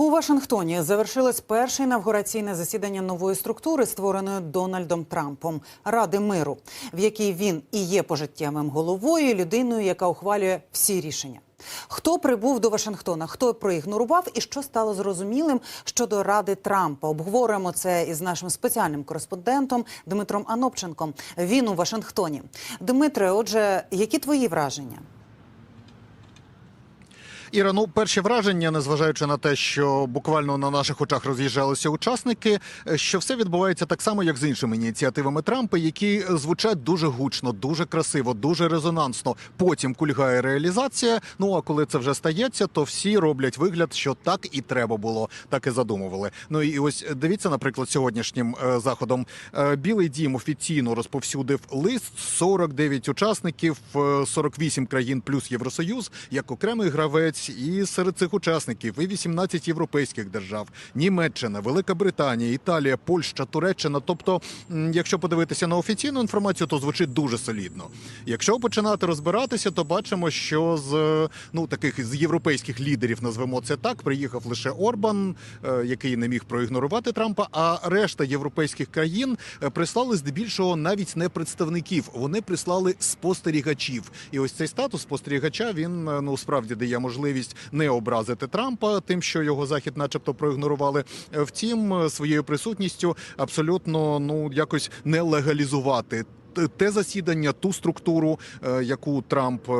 У Вашингтоні завершилось перше інавгураційне засідання нової структури, створеної Дональдом Трампом Ради миру, в якій він і є пожиттєвим головою, людиною, яка ухвалює всі рішення. Хто прибув до Вашингтона, хто проігнорував і що стало зрозумілим щодо Ради Трампа? Обговоримо це із нашим спеціальним кореспондентом Дмитром Анопченком. Він у Вашингтоні. Дмитре, отже, які твої враження? Іра, ну перші враження, незважаючи на те, що буквально на наших очах роз'їжджалися учасники, е, що все відбувається так само, як з іншими ініціативами Трампа, які звучать дуже гучно, дуже красиво, дуже резонансно. Потім кульгає реалізація. Ну а коли це вже стається, то всі роблять вигляд, що так і треба було, так і задумували. Ну і ось дивіться, наприклад, сьогоднішнім е, заходом Е, Білий Дім офіційно розповсюдив лист 49 учасників, е, 48 країн плюс Євросоюз, як окремий гравець. І серед цих учасників і 18 європейських держав, Німеччина, Велика Британія, Італія, Польща, Туреччина. Тобто, якщо подивитися на офіційну інформацію, то звучить дуже солідно. Якщо починати розбиратися, то бачимо, що з е, ну таких з європейських лідерів назвемо це так. Приїхав лише Орбан, е, який не міг проігнорувати Трампа. А решта європейських країн е, прислали здебільшого навіть не представників. Вони прислали спостерігачів. І ось цей статус спостерігача він ну справді дає можливість не образити Трампа, тим, що його захід, начебто, проігнорували. Е, Втім, е, своєю присутністю абсолютно ну якось не легалізувати. Те засідання, ту структуру, е, яку Трамп е,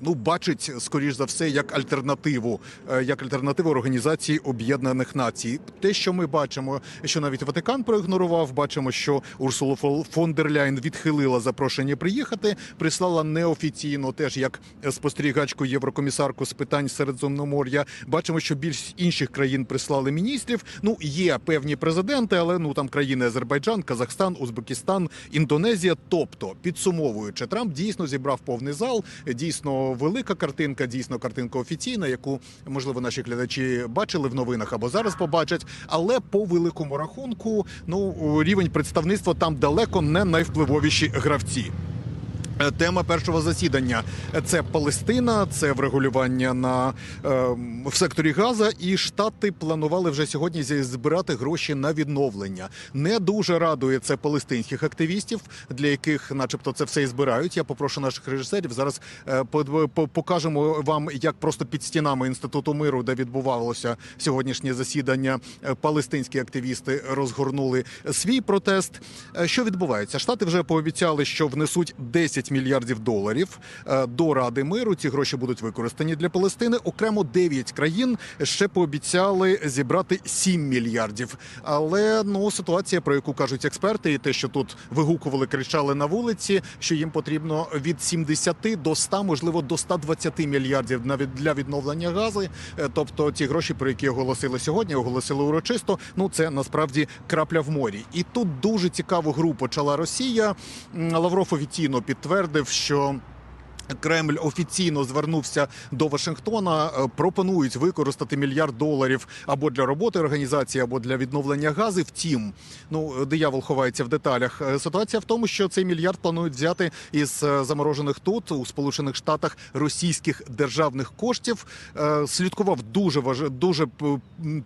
ну бачить скоріш за все як альтернативу, е, як альтернативу Організації Об'єднаних Націй. Те, що ми бачимо, що навіть Ватикан проігнорував, бачимо, що Урсула фон дер Ляйн відхилила запрошення приїхати, прислала неофіційно, теж як спостерігачку єврокомісарку з питань Середземномор'я. Бачимо, що більш інших країн прислали міністрів. Ну є певні президенти, але ну там країни Азербайджан, Казахстан, Узбекистан, Індонезія. Тобто, підсумовуючи, Трамп дійсно зібрав повний зал. Дійсно велика картинка, дійсно картинка офіційна, яку можливо наші глядачі бачили в новинах або зараз побачать. Але по великому рахунку, ну рівень представництва там далеко не найвпливовіші гравці. Е, Тема першого засідання це Палестина, це врегулювання на е, в секторі Газа. І штати планували вже сьогодні збирати гроші на відновлення. Не дуже радує це палестинських активістів, для яких, начебто, це все і збирають. Я попрошу наших режисерів зараз е, по- по- покажемо вам, як просто під стінами інституту миру, де відбувалося сьогоднішнє засідання, е, палестинські активісти розгорнули свій протест. Е, Що відбувається? Штати вже пообіцяли, що внесуть 10 мільярдів доларів е, до Ради миру. Ці гроші будуть використані для Палестини. Окремо 9 країн ще пообіцяли зібрати 7 мільярдів. Але ну ситуація, про яку кажуть експерти, і те, що тут вигукували, кричали на вулиці, що їм потрібно від 70 до 100, можливо, до 120 мільярдів для відновлення гази. Е, Тобто ті гроші, про які оголосили сьогодні, оголосили урочисто. Ну це насправді крапля в морі. І тут дуже цікаву гру почала Росія. Лавров офіційно підтвердив, що. Кремль офіційно звернувся до Вашингтона. е, Пропонують використати мільярд доларів або для роботи організації, або для відновлення гази. Втім, ну диявол ховається в деталях. Е, Ситуація в тому, що цей мільярд планують взяти із е, заморожених тут у Сполучених Штатах російських державних коштів. Е, Слідкував дуже важ... дуже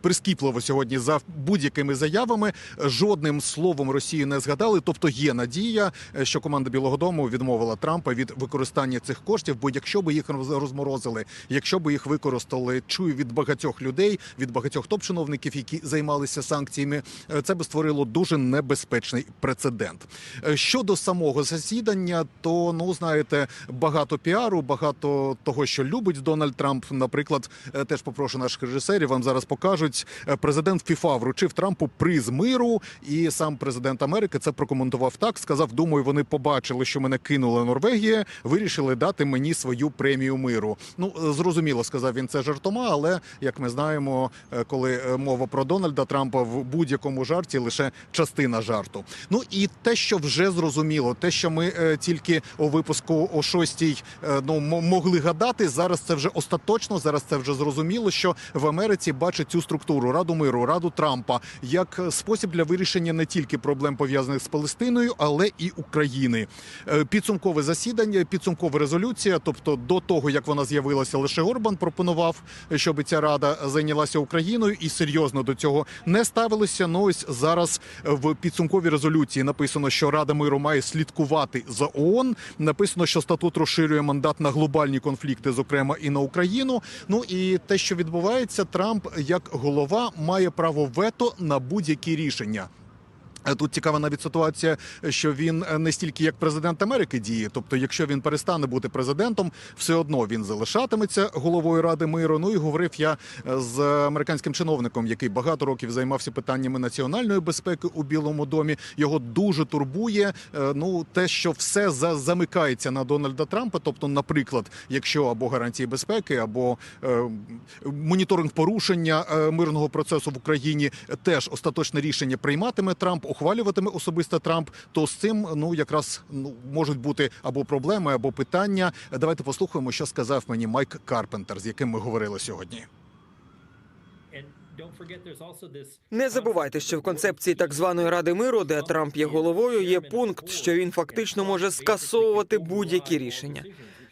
прискіпливо сьогодні за будь-якими заявами. Жодним словом Росії не згадали. Тобто є надія, е, що команда Білого Дому відмовила Трампа від використання цих коштів. Бо якщо би їх роз- розморозили, якщо би їх використали, чую від багатьох людей, від багатьох топ-чиновників, які займалися санкціями, е, це би створило дуже небезпечний прецедент. Е, Щодо самого засідання, то ну знаєте, багато піару, багато того, що любить Дональд Трамп. Наприклад, е, теж попрошу наших режисерів, вам зараз покажуть. Президент ФІФА вручив Трампу приз миру, і сам президент Америки це прокоментував так. Сказав: думаю, вони побачили, що мене кинула Норвегія, вирішили дати мені свою премію миру. Ну е, зрозуміло, сказав він це жартома, але як ми знаємо, е, коли е, мова про Дональда Трампа в будь-якому жарті лише частина жарту. Ну і те, що вже зрозуміло, те, що ми тільки у випуску о шостій ну могли гадати, зараз це вже остаточно. Зараз це вже зрозуміло, що в Америці бачать цю структуру Раду миру, Раду Трампа як спосіб для вирішення не тільки проблем пов'язаних з Палестиною, але і України. Підсумкове засідання, підсумковий результат резолюція. Тобто, до того як вона з'явилася, лише Орбан пропонував, щоб ця рада зайнялася Україною і серйозно до цього не ставилися. Ну ось зараз в підсумковій резолюції написано, що Рада миру має слідкувати за ООН. Написано, що статут розширює мандат на глобальні конфлікти, зокрема і на Україну. Ну і те, що відбувається, Трамп як голова має право вето на будь-які рішення. Е, Тут цікава навіть ситуація, що він е, не стільки як президент Америки діє. Тобто, якщо він перестане бути президентом, все одно він залишатиметься головою Ради миру. Ну і говорив я е, з американським чиновником, який багато років займався питаннями національної безпеки у Білому домі. Його дуже турбує. Ну те, що все за- замикається на Дональда Трампа. Тобто, наприклад, якщо або гарантії безпеки, або е, моніторинг порушення мирного процесу в Україні теж остаточне рішення прийматиме Трамп, ухвалюватиме особисто Трамп, то з цим ну якраз ну можуть бути або проблеми, або питання. Давайте послухаємо, що сказав мені Майк Карпентер, з яким ми говорили сьогодні. Не забувайте, що в концепції так званої Ради миру, де Трамп є головою, є пункт, що він фактично може скасовувати будь-які рішення.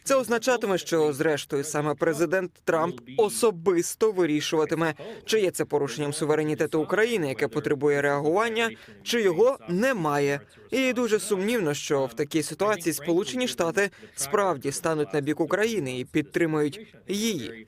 Це означатиме, що зрештою саме президент Трамп особисто вирішуватиме, чи є це порушенням суверенітету України, яке потребує реагування, чи його немає. І дуже сумнівно, що в такій ситуації Сполучені Штати справді стануть на бік України і підтримують її.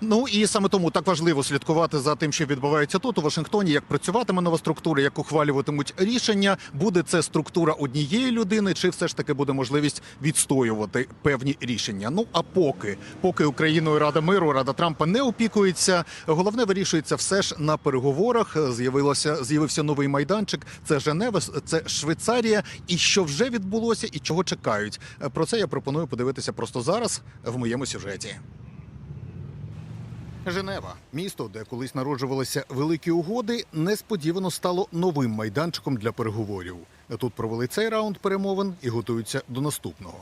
Ну і саме тому так важливо слідкувати за тим, що відбувається тут у Вашингтоні, як працюватиме нова структура, як ухвалюватимуть рішення. Буде це структура однієї людини, чи все ж таки буде можливість відстоювати певні рішення? Ну а поки, поки Україною Рада миру, Рада Трампа не опікується, головне вирішується все ж на переговорах. З'явилося з'явився новий майданчик. Це Женева, це Швейцарія. І що вже відбулося, і чого чекають. Про це я пропоную подивитися просто зараз в моєму сюжеті. Женева, місто, де колись народжувалися великі угоди, несподівано стало новим майданчиком для переговорів. Тут провели цей раунд перемовин і готуються до наступного.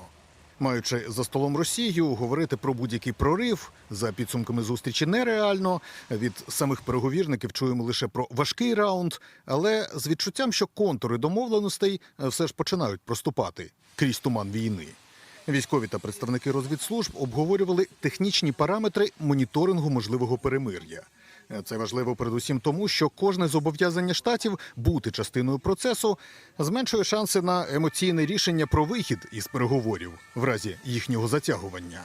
Маючи за столом Росію, говорити про будь-який прорив за підсумками зустрічі нереально. Від самих переговірників чуємо лише про важкий раунд, але з відчуттям, що контури домовленостей е, все ж починають проступати крізь туман війни. Військові та представники розвідслужб обговорювали технічні параметри моніторингу можливого перемир'я. Це важливо передусім тому, що кожне зобов'язання штатів бути частиною процесу зменшує шанси на емоційне рішення про вихід із переговорів в разі їхнього затягування.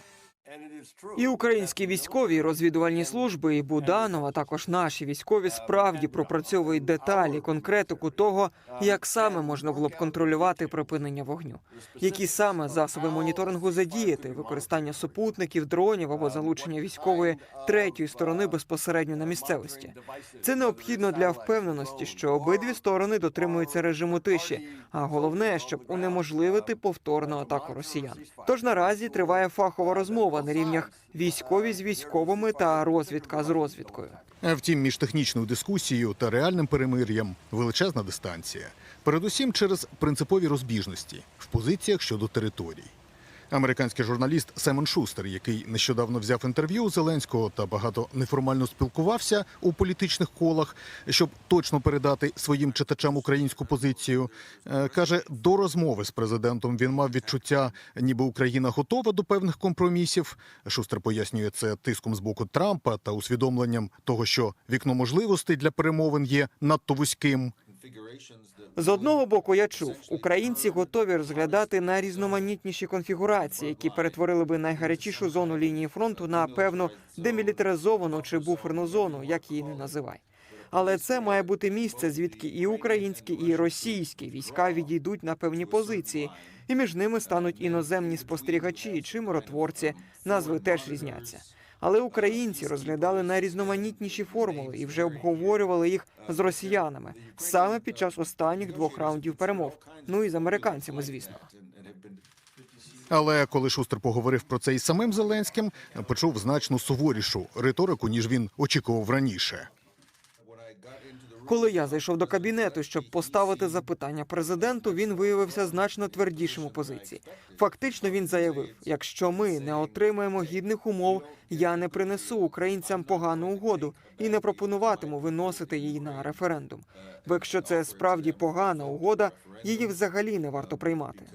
І українські військові і розвідувальні служби, і Буданов, а також наші військові справді пропрацьовують деталі, конкретику того, як саме можна було б контролювати припинення вогню, які саме засоби моніторингу задіяти, використання супутників, дронів або залучення військової третьої сторони безпосередньо на місцевості. Це необхідно для впевненості, що обидві сторони дотримуються режиму тиші, а головне, щоб унеможливити повторну атаку росіян. Тож наразі триває фахова розмова на рівнях військові з військовими та розвідка з розвідкою. Втім, між технічною дискусією та реальним перемир'ям величезна дистанція. Передусім через принципові розбіжності в позиціях щодо територій. Американський журналіст Семен Шустер, який нещодавно взяв інтерв'ю у Зеленського та багато неформально спілкувався у політичних колах, щоб точно передати своїм читачам українську позицію, е, каже, до розмови з президентом він мав відчуття, ніби Україна готова до певних компромісів. Шустер пояснює це тиском з боку Трампа та усвідомленням того, що вікно можливостей для перемовин є надто вузьким. З одного боку, я чув, українці готові розглядати найрізноманітніші конфігурації, які перетворили би найгарячішу зону лінії фронту на певну демілітаризовану чи буферну зону, як її не називай. Але це має бути місце, звідки і українські, і російські війська відійдуть на певні позиції, і між ними стануть іноземні спостерігачі чи миротворці. Назви теж різняться. Але українці розглядали найрізноманітніші формули і вже обговорювали їх з росіянами саме під час останніх двох раундів перемов. Ну і з американцями, звісно. Але коли Шустер поговорив про це із самим Зеленським, почув значно суворішу риторику, ніж він очікував раніше. Коли я зайшов до кабінету, щоб поставити запитання президенту, він виявився значно твердішим у позиції. Фактично, він заявив: якщо ми не отримаємо гідних умов, я не принесу українцям погану угоду і не пропонуватиму виносити її на референдум. Бо якщо це справді погана угода, її взагалі не варто приймати.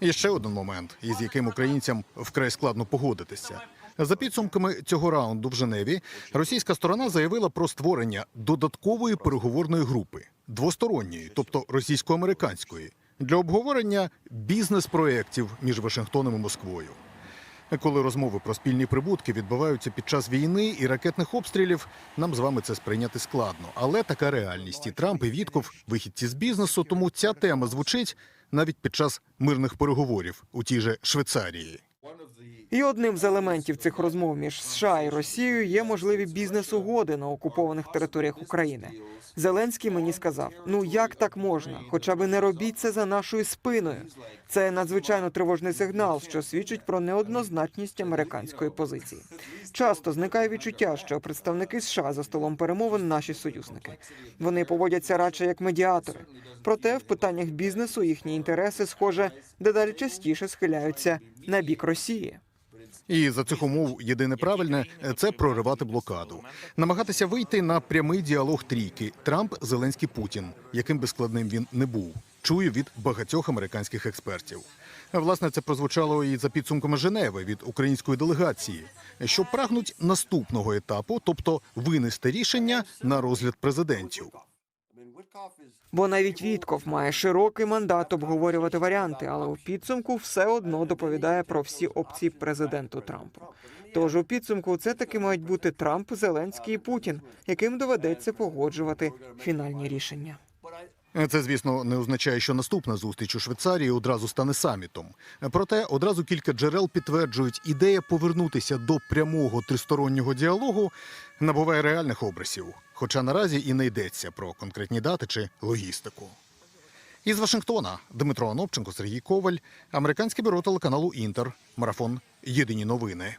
І ще один момент, із яким українцям вкрай складно погодитися. За підсумками цього раунду в Женеві, російська сторона заявила про створення додаткової переговорної групи двосторонньої, тобто російсько-американської, для обговорення бізнес-проєктів між Вашингтоном і Москвою. Коли розмови про спільні прибутки відбуваються під час війни і ракетних обстрілів, нам з вами це сприйняти складно. Але така реальність. І Трамп і Вітков вихідці з бізнесу, тому ця тема звучить навіть під час мирних переговорів у тій же Швейцарії. І одним з елементів цих розмов між США і Росією є можливі бізнес-угоди на окупованих територіях України. Зеленський мені сказав: ну як так можна? Хоча би не робіть це за нашою спиною. Це надзвичайно тривожний сигнал, що свідчить про неоднозначність американської позиції. Часто зникає відчуття, що представники США за столом перемовин наші союзники. Вони поводяться радше як медіатори. Проте в питаннях бізнесу їхні інтереси, схоже, дедалі частіше схиляються на бік Росії. І за цих умов єдине правильне це проривати блокаду, намагатися вийти на прямий діалог трійки Трамп, Зеленський, Путін, яким би складним він не був. Чую від багатьох американських експертів. Власне, це прозвучало і за підсумками Женеви від української делегації, що прагнуть наступного етапу, тобто винести рішення на розгляд президентів. Бо навіть Вітков має широкий мандат обговорювати варіанти, але у підсумку все одно доповідає про всі опції президенту Трампу. Тож у підсумку це таки мають бути Трамп, Зеленський і Путін, яким доведеться погоджувати фінальні рішення. Це, звісно, не означає, що наступна зустріч у Швейцарії одразу стане самітом. Проте одразу кілька джерел підтверджують, ідея повернутися до прямого тристороннього діалогу набуває реальних обрисів. Хоча наразі і не йдеться про конкретні дати чи логістику. Із Вашингтона Дмитро Анопченко, Сергій Коваль, американське бюро телеканалу Інтер, марафон Єдині новини.